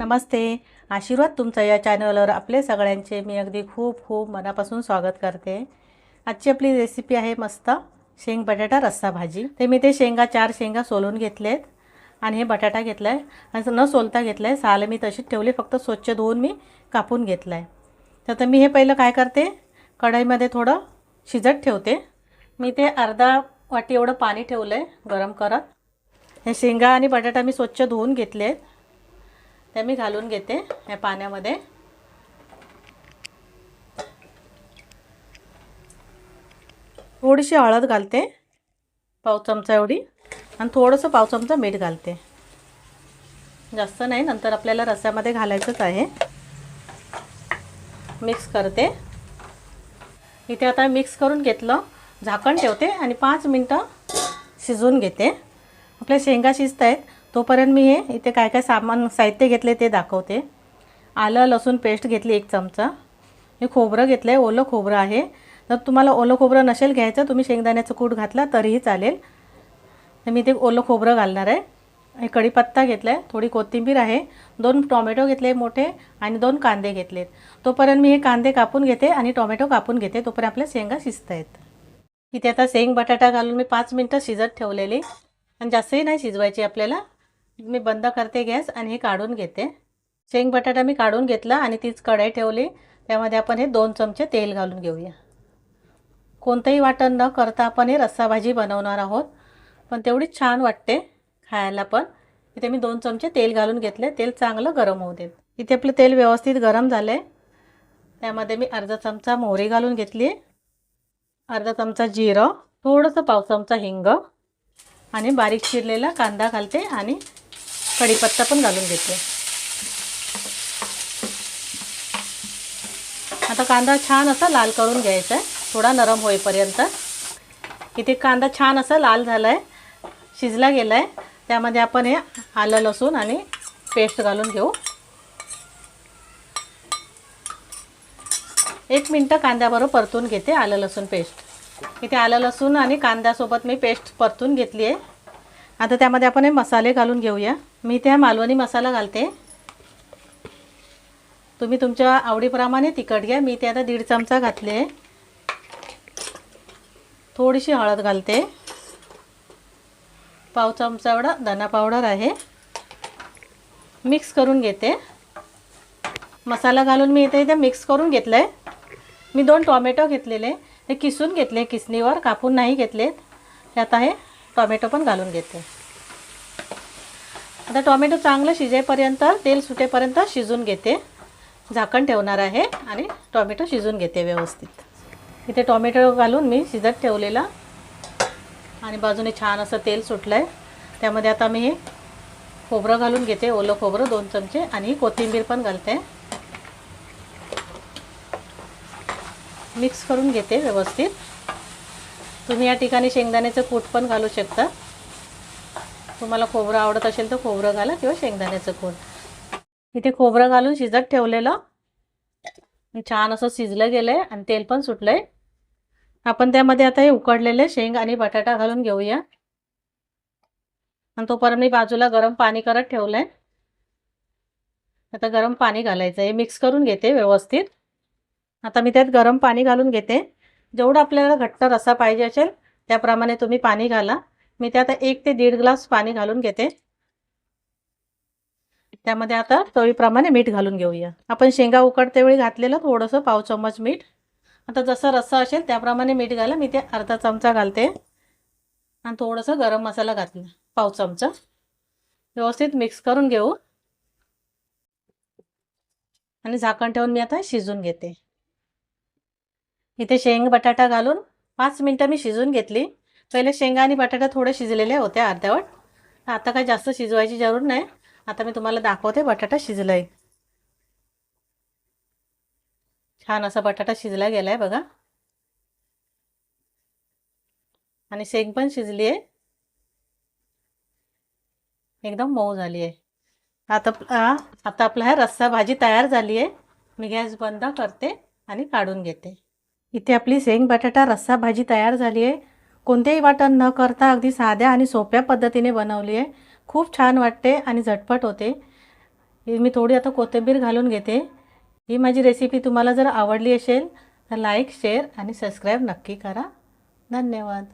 नमस्ते. आशीर्वाद तुमचा या चॅनलवर आपले सगळ्यांचे. मी अगदी खूप खूप मनापासून स्वागत करते. आजची आपली रेसिपी आहे मस्त शेंग बटाटा रस्सा भाजी. ते मी ते शेंगा चार शेंगा सोलून घेतलेत आणि हे बटाटा घेतला आहे आणि न सोलता घेतला आहे साल मी तशीच ठेवली. फक्त स्वच्छ धुवून मी कापून घेतला आहे तर आता मी हे पहिलं काय करते? कढईमध्ये थोडं शिजत ठेवते. मी ते अर्धा वाटी एवढं पाणी ठेवलं आहे गरम करत. हे शेंगा आणि बटाटा मी स्वच्छ धुवून घेतले आहेत ते मी घालून घेते या पाण्यामध्ये. थोडीशी हळद घालते पाव चमचा एवढी आणि थोडंसं पाव चमचा मीठ घालते. जास्त नाही नंतर आपल्याला रस्यामध्ये घालायचंच आहे. मिक्स करते. इथे आता मिक्स करून घेतलं झाकण ठेवते आणि पाच मिनटं शिजवून घेते. आपल्या शेंगा शिजत आहेत तोपर्यंत मी हे इथे काय काय सामान साहित्य घेतले ते दाखवते. आलं लसूण पेस्ट घेतली एक चमचा. मी खोबरं घेतलं आहे ओलं खोबरं आहे. जर तुम्हाला ओलं खोबरं नसेल घ्यायचं तुम्ही शेंगदाण्याचं कूट घातला तरीही चालेल. तर मी ते ओलं खोबरं घालणार आहे. हे कढीपत्ता घेतला आहे थोडी कोथिंबीर आहे. दोन टॉमॅटो घेतले मोठे आणि दोन कांदे घेतलेत. तोपर्यंत मी हे कांदे कापून घेते आणि टॉमॅटो कापून घेते तोपर्यंत आपल्या शेंगा शिजत आहेत इथे आता शेंग बटाटा घालून मी पाच मिनटं शिजत ठेवलेली. आणि जास्तही नाही शिजवायची आपल्याला. मी बंद करते गॅस आणि हे काढून घेते. शेंग बटाटा मी काढून घेतला आणि तीच कढई ठेवली. त्यामध्ये आपण हे दोन चमचे तेल घालून घेऊया. कोणतंही वाटण न करता आपण हे रस्सा भाजी बनवणार आहोत. पण तेवढीच छान वाटते खायला पण. इथे मी दोन चमचे तेल घालून घेतले. तेल चांगलं गरम होऊ देत. इथे आपलं तेल व्यवस्थित गरम झालं आहे त्यामध्ये मी अर्धा चमचा मोहरी घालून घेतली. अर्धा चमचा जिरं थोडंसं पाव चमचा हिंग आणि बारीक चिरलेला कांदा घालते आणि कढीपत्ता पण घालून घेते. आता कांदा छान असा लाल करून घ्यायचा आहे. थोडा नरम होईपर्यंत. इथे कांदा छान असा लाल झाला आहे शिजला गेला आहे त्यामध्ये आपण हे आलं लसूण आणि पेस्ट घालून घेऊ. एक मिनटं कांद्याबरोबर परतून घेते आलं लसूण पेस्ट. इथे आलं लसूण आणि कांद्यासोबत मी पेस्ट परतून घेतली आहे आता त्यामध्ये आपण हे मसाले घालून घेऊया. मी त्या मालवणी मसाला घालते. तुम्ही तुमच्या आवडीप्रमाणे तिखट घ्या. मी ते आता दीड चमचा घातले. थोडीशी हळद घालते. पाव चमचा एवढा धना पावडर आहे. मिक्स करून घेते. मसाला घालून मी इथे इथे मिक्स करून घेतलं आहे मी दोन टॉमॅटो घेतलेले. हे किसून घेतले किसणीवर कापून नाही घेतलेत. त्यात आहे टॉमॅटो पण घालून घेते. आता टॉमॅटो चांगलं शिजेपर्यंत तेल सुटेपर्यंत शिजून घेते. झाकण ठेवणार आहे आणि टॉमॅटो शिजून घेते व्यवस्थित. इथे टॉमॅटो घालून मी शिजत ठेवलेला. आणि बाजूने छान असं तेल सुटलं आहे त्यामध्ये आता मी हे खोबरं घालून घेते ओलं खोबरं दोन चमचे आणि कोथिंबीर पण घालते. मिक्स करून घेते व्यवस्थित. तुम्ही या ठिकाणी शेंगदाण्याचं कूट पण घालू शकता. तुम्हाला खोबरं आवडत असेल तर खोबरं घाला किंवा शेंगदाण्याचं कोण इथे खोबरं घालून शिजत ठेवलेलं. छान असं शिजलं गेलं आहे आणि तेल पण सुटलं आहे आपण त्यामध्ये आता हे उकडलेले शेंग आणि बटाटा घालून घेऊया. आणि तोपर्यंत मी बाजूला गरम पाणी करत ठेवलं आहे आता गरम पाणी घालायचं हे मिक्स करून घेते व्यवस्थित. आता मी त्यात गरम पाणी घालून घेते. जेवढं आपल्याला घट्ट रसा पाहिजे असेल त्याप्रमाणे तुम्ही पाणी घाला. मी ते आता एक ते दीड ग्लास पाणी घालून घेते. त्यामध्ये आता चवीप्रमाणे मीठ घालून घेऊया. आपण शेंगा उकडते वेळी घातलेलं थोडंसं पाव चम्मच मीठ. आता जसं रस्सा असेल त्याप्रमाणे मीठ घाला. मी ते अर्धा चमचा घालते. आणि थोडंसं गरम मसाला घातला. पाव चमचा. व्यवस्थित मिक्स करून घेऊ. आणि झाकण ठेवून मी आता शिजून घेते. इथे शेंग बटाटा घालून पाच मिनटं मी शिजून घेतली. पहिले शेंगा आणि बटाटा थोडे शिजलेले होते अर्ध्यावट आता काही जास्त शिजवायची जरूर नाही. आता मी तुम्हाला दाखवते बटाटा शिजलाय. छान असा बटाटा शिजला गेला आहे बघा. आणि शेंग पण शिजली आहे. एकदम मऊ झाली आहे. आता आता आपला हा रस्सा भाजी तयार झाली आहे. मी गॅस बंद करते आणि काढून घेते. इथे आपली शेंग बटाटा रस्सा भाजी तयार झाली आहे. कोणतेही वाटण न करता अगदी साध्या आणि सोप्या पद्धतीने बनवली आहे. खूप छान वाटते आणि झटपट होते. ही मी थोडी आता कोथिंबीर घालून घेते. ही माझी रेसिपी तुम्हाला जर आवडली असेल तर लाईक शेअर आणि सबस्क्राईब नक्की करा. धन्यवाद.